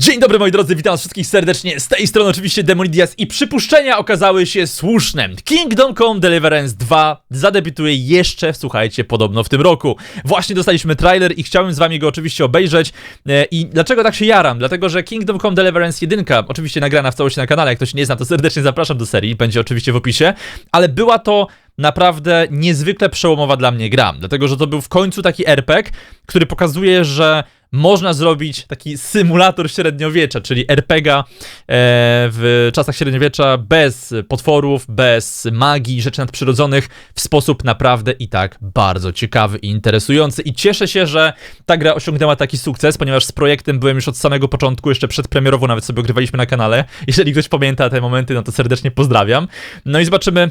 Dzień dobry moi drodzy, witam wszystkich serdecznie, z tej strony oczywiście Demonidias i przypuszczenia okazały się słuszne. Kingdom Come Deliverance 2 zadebiutuje jeszcze, słuchajcie, podobno w tym roku. Właśnie dostaliśmy trailer i chciałem z wami go oczywiście obejrzeć E, i dlaczego tak się jaram? Dlatego, że Kingdom Come Deliverance 1, oczywiście nagrana w całości na kanale, jak ktoś nie zna, to serdecznie zapraszam do serii, będzie oczywiście w opisie, ale była to naprawdę niezwykle przełomowa dla mnie gra, dlatego że to był w końcu taki RPG, który pokazuje, że można zrobić taki symulator średniowiecza, czyli RPGa e, w czasach średniowiecza bez potworów, bez magii, rzeczy nadprzyrodzonych, w sposób naprawdę i tak bardzo ciekawy i interesujący. I cieszę się, że ta gra osiągnęła taki sukces, ponieważ z projektem byłem już od samego początku, jeszcze przedpremierowo nawet sobie ogrywaliśmy na kanale. Jeżeli ktoś pamięta te momenty, no to serdecznie pozdrawiam. No i zobaczymy,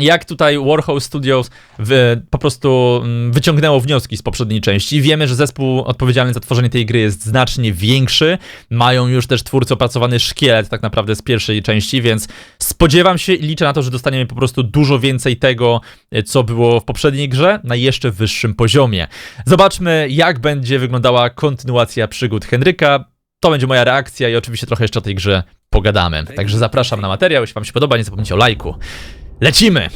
jak tutaj Warhouse Studios w, po prostu mm, wyciągnęło wnioski z poprzedniej części. Wiemy, że zespół odpowiedzialny za tworzenie tej gry jest znacznie większy. Mają już też twórcy opracowany szkielet tak naprawdę z pierwszej części, więc spodziewam się i liczę na to, że dostaniemy po prostu dużo więcej tego, e, co było w poprzedniej grze, na jeszcze wyższym poziomie. Zobaczmy, jak będzie wyglądała kontynuacja przygód Henryka. To będzie moja reakcja i oczywiście trochę jeszcze o tej grze pogadamy. Także zapraszam na materiał, jeśli wam się podoba, nie zapomnijcie o lajku. Lecimy!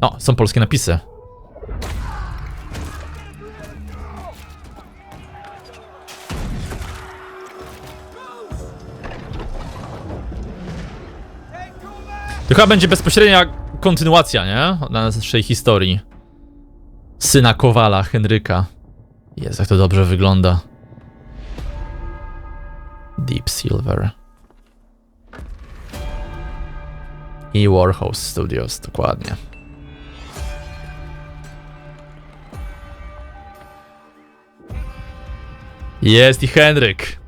O, są polskie napisy. To chyba będzie bezpośrednia kontynuacja, nie? Na naszej historii. Syna Kowala, Henryka. Jest, jak to dobrze wygląda. Deep Silver. I Warhouse Studios, dokładnie. Jest i Henryk.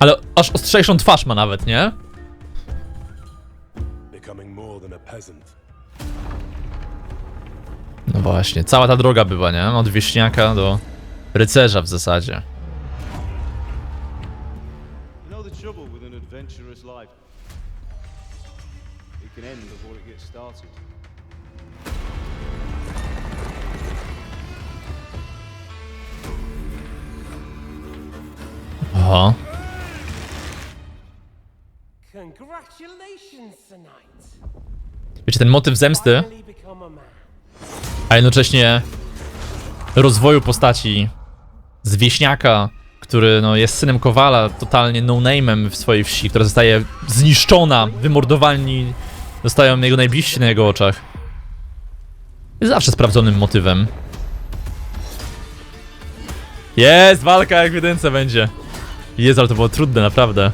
Ale aż ostrzejszą twarz ma nawet, nie? No właśnie, cała ta droga była, nie? Od wieśniaka do rycerza w zasadzie. Adventurous life? It can end before it gets started. Knight. Wiecie, ten motyw zemsty, a jednocześnie rozwoju postaci z wieśniaka, który no, jest synem Kowala, totalnie no-name'em w swojej wsi, która zostaje zniszczona, wymordowani, zostają jego najbliżsi na jego oczach. Jest zawsze sprawdzonym motywem. Jest, walka jak w jedynce będzie. Jest, ale to było trudne, naprawdę.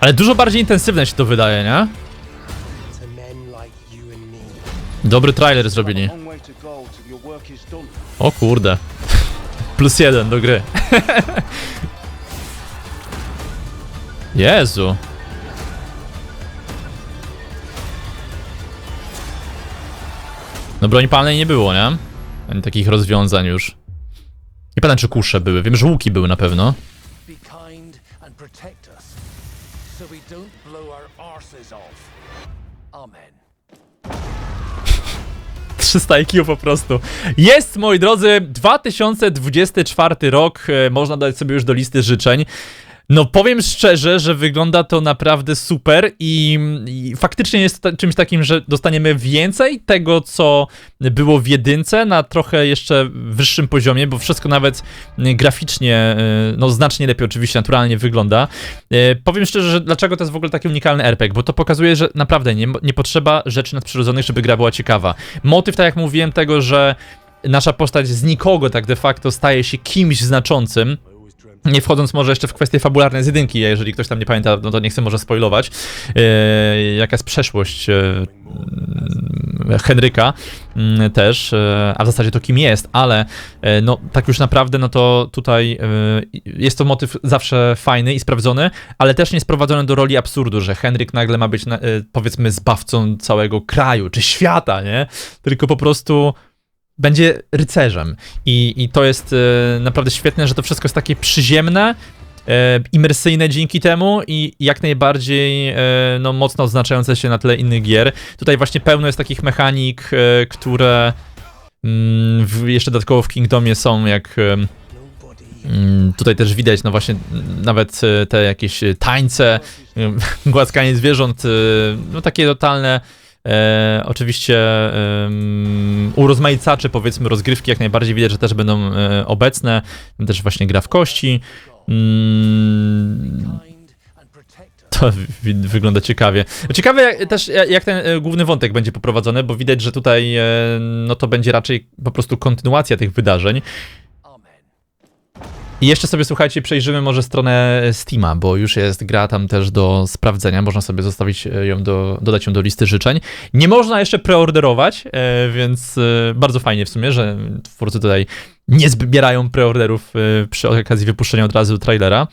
Ale dużo bardziej intensywne się to wydaje, nie? Dobry trailer zrobili. O kurde. Plus jeden do gry. Jezu. No broni palnej nie było, nie? Ani takich rozwiązań już. Nie pamiętam czy kusze były, wiem, że łuki były na pewno. Be 300 IQ po prostu. Jest, moi drodzy, 2024 rok, e, można dać sobie już do listy życzeń. No powiem szczerze, że wygląda to naprawdę super i, i faktycznie jest ta, czymś takim, że dostaniemy więcej tego, co było w jedynce na trochę jeszcze wyższym poziomie, bo wszystko nawet y, graficznie, y, no znacznie lepiej oczywiście, naturalnie wygląda. Y, Powiem szczerze, że dlaczego to jest w ogóle taki unikalny RPG, bo to pokazuje, że naprawdę nie, nie potrzeba rzeczy nadprzyrodzonych, żeby gra była ciekawa. Motyw, tak jak mówiłem, tego, że nasza postać z nikogo tak de facto staje się kimś znaczącym, nie wchodząc może jeszcze w kwestie fabularne z jedynki, jeżeli ktoś tam nie pamięta, no to nie chcę może spoilować, e, jaka jest przeszłość mm, Henryka mm, też, e, a w zasadzie to kim jest, ale e, no tak już naprawdę, no to tutaj e, jest to motyw zawsze fajny i sprawdzony, ale też nie sprowadzony do roli absurdu, że Henryk nagle ma być na, e, powiedzmy zbawcą całego kraju czy świata, nie? Tylko po prostu będzie rycerzem. I, i to jest e, naprawdę świetne, że to wszystko jest takie przyziemne e, imersyjne dzięki temu i jak najbardziej e, no, mocno odznaczające się na tle innych gier. Tutaj właśnie pełno jest takich mechanik, e, które mm, w, jeszcze dodatkowo w Kingdomie są, jak em, mm, tutaj też widać, no właśnie nawet e, te jakieś e, tańce, em, głaskanie zwierząt, e, no takie totalne E, oczywiście urozmaicacze, powiedzmy, rozgrywki jak najbardziej widać, że też będą e, obecne. Też właśnie gra w kości. Mm, to wygląda ciekawie. Ciekawe jak, też jak jak ten e, główny wątek będzie poprowadzony, bo widać, że tutaj e, no to będzie raczej po prostu kontynuacja tych wydarzeń. I jeszcze sobie, słuchajcie, przejrzymy może stronę Steama, bo już jest gra tam też do sprawdzenia. Można sobie zostawić e, ją do, dodać ją do listy życzeń. Nie można jeszcze preorderować, e, więc e, bardzo fajnie w sumie, że twórcy tutaj nie zbierają preorderów e, przy okazji wypuszczenia od razu trailera.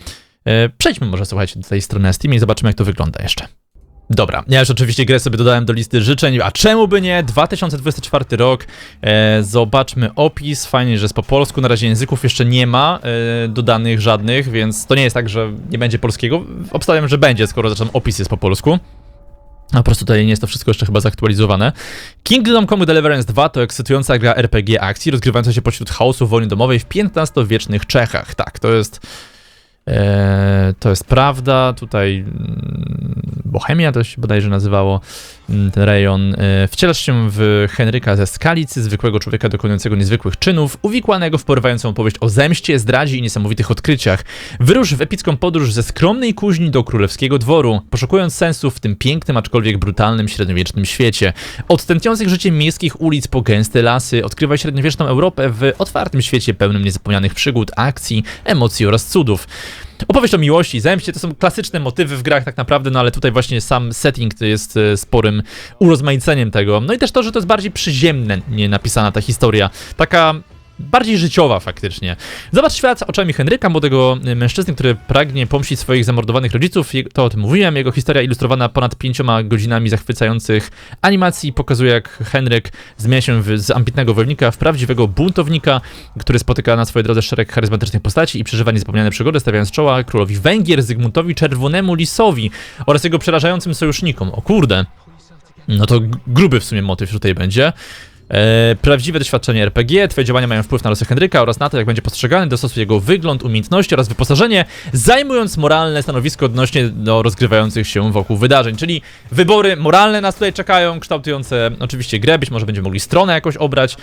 E, Przejdźmy może, słuchajcie, do tej strony Steam i zobaczymy, jak to wygląda jeszcze. Dobra, ja już oczywiście grę sobie dodałem do listy życzeń, a czemu by nie? 2024 rok, e, zobaczmy opis, fajnie, że jest po polsku, na razie języków jeszcze nie ma e, dodanych żadnych, więc to nie jest tak, że nie będzie polskiego, obstawiam, że będzie, skoro zresztą opis jest po polsku. A po prostu tutaj nie jest to wszystko jeszcze chyba zaktualizowane. Kingdom Come Deliverance 2 to ekscytująca gra RPG akcji, rozgrywająca się pośród chaosu wojny domowej w XV-wiecznych Czechach. Tak, to jest... E, to jest prawda. Tutaj mm, Bohemia to się bodajże nazywało ten rejon. E, wcielasz się w Henryka ze Skalicy, zwykłego człowieka dokonującego niezwykłych czynów, uwikłanego w porywającą opowieść o zemście, zdradzie i niesamowitych odkryciach. Wyrusz w epicką podróż ze skromnej kuźni do królewskiego dworu, poszukując sensów w tym pięknym, aczkolwiek brutalnym, średniowiecznym świecie. Od tętniących życiem miejskich ulic po gęste lasy, odkrywaj średniowieczną Europę w otwartym świecie pełnym niezapomnianych przygód, akcji, emocji oraz cudów. Opowieść o miłości, zemście to są klasyczne motywy w grach tak naprawdę, no ale tutaj właśnie sam setting jest e, sporym urozmaiceniem tego. No i też to, że to jest bardziej przyziemne nie napisana ta historia. Taka bardziej życiowa faktycznie. Zobacz świat oczami Henryka, młodego mężczyzny, który pragnie pomścić swoich zamordowanych rodziców. To o tym mówiłem. Jego historia ilustrowana ponad pięcioma godzinami zachwycających animacji pokazuje, jak Henryk zmienia się w, z ambitnego wojownika w prawdziwego buntownika, który spotyka na swojej drodze szereg charyzmatycznych postaci i przeżywa niezapomniane przygody, stawiając czoła królowi Węgier, Zygmuntowi Czerwonemu Lisowi oraz jego przerażającym sojusznikom. O kurde. No to gruby w sumie motyw tutaj będzie. E, prawdziwe doświadczenie RPG, twoje działania mają wpływ na losy Henryka oraz na to, jak będzie postrzegany, dostosuje jego wygląd, umiejętności oraz wyposażenie, zajmując moralne stanowisko odnośnie do rozgrywających się wokół wydarzeń. Czyli wybory moralne nas tutaj czekają, kształtujące oczywiście grę, być może będziemy mogli stronę jakoś obrać,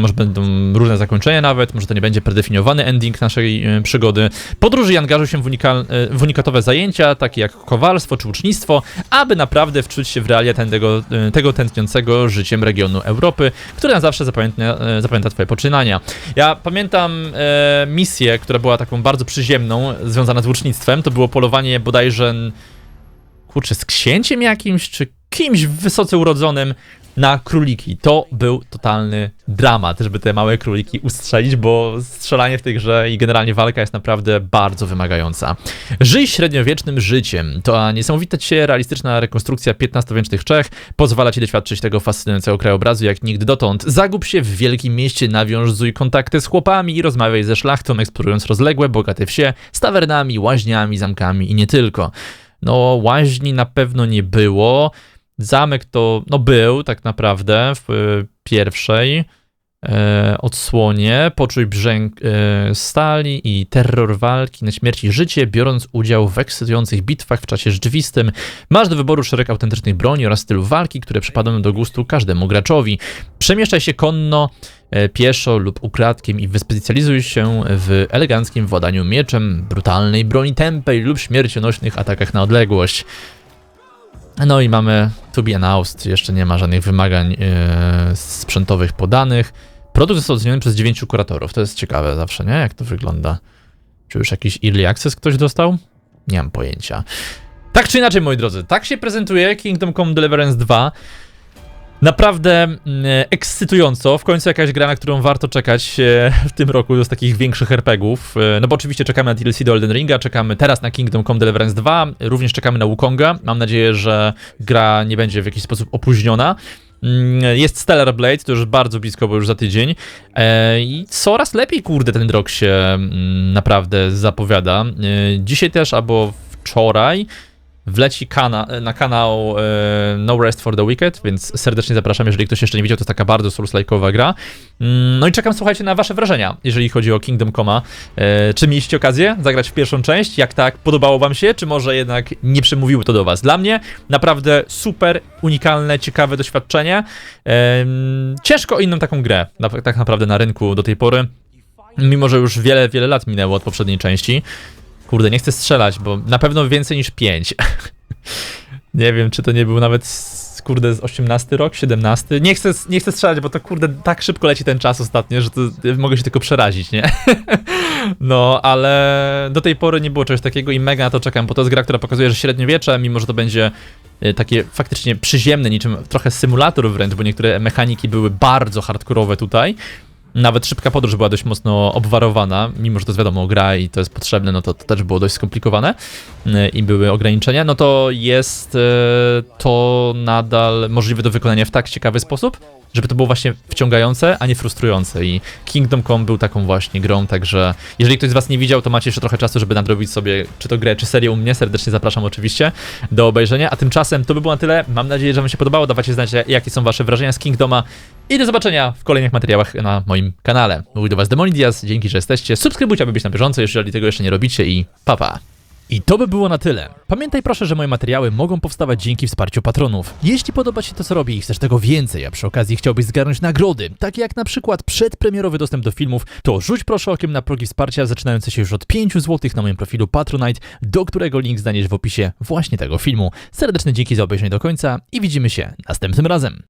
może będą różne zakończenia nawet, może to nie będzie predefiniowany ending naszej e, przygody. Podróży i angażuj się w, unikal, e, w unikatowe zajęcia, takie jak kowalstwo czy ucznictwo, aby naprawdę wczuć się w realia tego, e, tego tętniącego życiem regionu Europy, który na zawsze zapamięta, zapamięta twoje poczynania. Ja pamiętam e, misję, która była taką bardzo przyziemną, związana z łucznictwem, to było polowanie bodajże kurczę, z księciem jakimś, czy kimś wysoce urodzonym na króliki. To był totalny dramat, żeby te małe króliki ustrzelić, bo strzelanie w tej grze i generalnie walka jest naprawdę bardzo wymagająca. Żyj średniowiecznym życiem. To niesamowita się realistyczna rekonstrukcja XV-wiecznych Czech pozwala ci doświadczyć tego fascynującego krajobrazu jak nigdy dotąd. Zagub się w wielkim mieście, nawiązuj kontakty z chłopami i rozmawiaj ze szlachtą, eksplorując rozległe, bogate wsie z tawernami, łaźniami, zamkami i nie tylko. No, łaźni na pewno nie było. Zamek to, no był tak naprawdę w y, pierwszej e, odsłonie. Poczuj brzęk e, stali i terror walki na śmierć i życie, biorąc udział w ekscytujących bitwach w czasie rzeczywistym. Masz do wyboru szereg autentycznych broni oraz stylu walki, które przypadną do gustu każdemu graczowi. Przemieszczaj się konno, e, pieszo lub ukradkiem i wyspecjalizuj się w eleganckim władaniu mieczem, brutalnej broni tępej lub śmiercionośnych atakach na odległość. No i mamy to be announced, jeszcze nie ma żadnych wymagań e, sprzętowych podanych. Produkt został oceniony przez 9 kuratorów, to jest ciekawe zawsze, nie? Jak to wygląda. Czy już jakiś early access ktoś dostał? Nie mam pojęcia. Tak czy inaczej, moi drodzy, tak się prezentuje Kingdom Come Deliverance 2. Naprawdę mm, ekscytująco, w końcu jakaś gra, na którą warto czekać e, w tym roku z takich większych RPGów. E, No bo oczywiście czekamy na DLC do Elden Ringa, czekamy teraz na Kingdom Come Deliverance 2, również czekamy na Wukonga. Mam nadzieję, że gra nie będzie w jakiś sposób opóźniona. Mm, Jest Stellar Blade, to już bardzo blisko, bo już za tydzień. E, I coraz lepiej, kurde, ten rok się mm, naprawdę zapowiada. Dzisiaj też, albo wczoraj, wleci kana na kanał e, No Rest for the Wicked, więc serdecznie zapraszam, jeżeli ktoś jeszcze nie widział, to jest taka bardzo souls-like'owa gra. Mm, No i czekam, słuchajcie, na wasze wrażenia, jeżeli chodzi o Kingdom Coma. E, czy mieliście okazję zagrać w pierwszą część? Jak tak, podobało wam się, czy może jednak nie przemówiło to do was? Dla mnie naprawdę super, unikalne, ciekawe doświadczenie. Em, ciężko inną taką grę, na, tak naprawdę na rynku do tej pory. Mimo, że już wiele, wiele lat minęło od poprzedniej części. Kurde, nie chcę strzelać, bo na pewno więcej niż 5. nie wiem, czy to nie był nawet, kurde, z 18 rok, 17. Nie chcę, nie chcę strzelać, bo to, kurde, tak szybko leci ten czas ostatnio, że to mogę się tylko przerazić, nie? no, ale do tej pory nie było czegoś takiego i mega na to czekam, bo to jest gra, która pokazuje, że średniowiecze, mimo że to będzie y, takie faktycznie przyziemne, niczym trochę symulator wręcz, bo niektóre mechaniki były bardzo hardkorowe tutaj, nawet szybka podróż była dość mocno obwarowana, mimo że to jest wiadomo gra i to jest potrzebne, no to, to też było dość skomplikowane yy, i były ograniczenia, no to jest yy, to nadal możliwe do wykonania w tak ciekawy sposób, żeby to było właśnie wciągające, a nie frustrujące. I Kingdom Come był taką właśnie grą, także jeżeli ktoś z was nie widział, to macie jeszcze trochę czasu, żeby nadrobić sobie czy to grę, czy serię u mnie, serdecznie zapraszam oczywiście do obejrzenia, a tymczasem to by było na tyle, mam nadzieję, że wam się podobało, dawajcie znać jakie są wasze wrażenia z Kingdoma i do zobaczenia w kolejnych materiałach na moim kanale. Mówił do Was Demonidias, dzięki, że jesteście. Subskrybujcie, aby być na bieżąco, jeżeli tego jeszcze nie robicie i papa. I to by było na tyle. Pamiętaj proszę, że moje materiały mogą powstawać dzięki wsparciu patronów. Jeśli podoba Ci się to, co robię i chcesz tego więcej, a przy okazji chciałbyś zgarnąć nagrody, takie jak na przykład przedpremierowy dostęp do filmów, to rzuć proszę okiem na progi wsparcia zaczynające się już od 5 zł na moim profilu Patronite, do którego link znajdziesz w opisie właśnie tego filmu. Serdeczne dzięki za obejrzenie do końca i widzimy się następnym razem.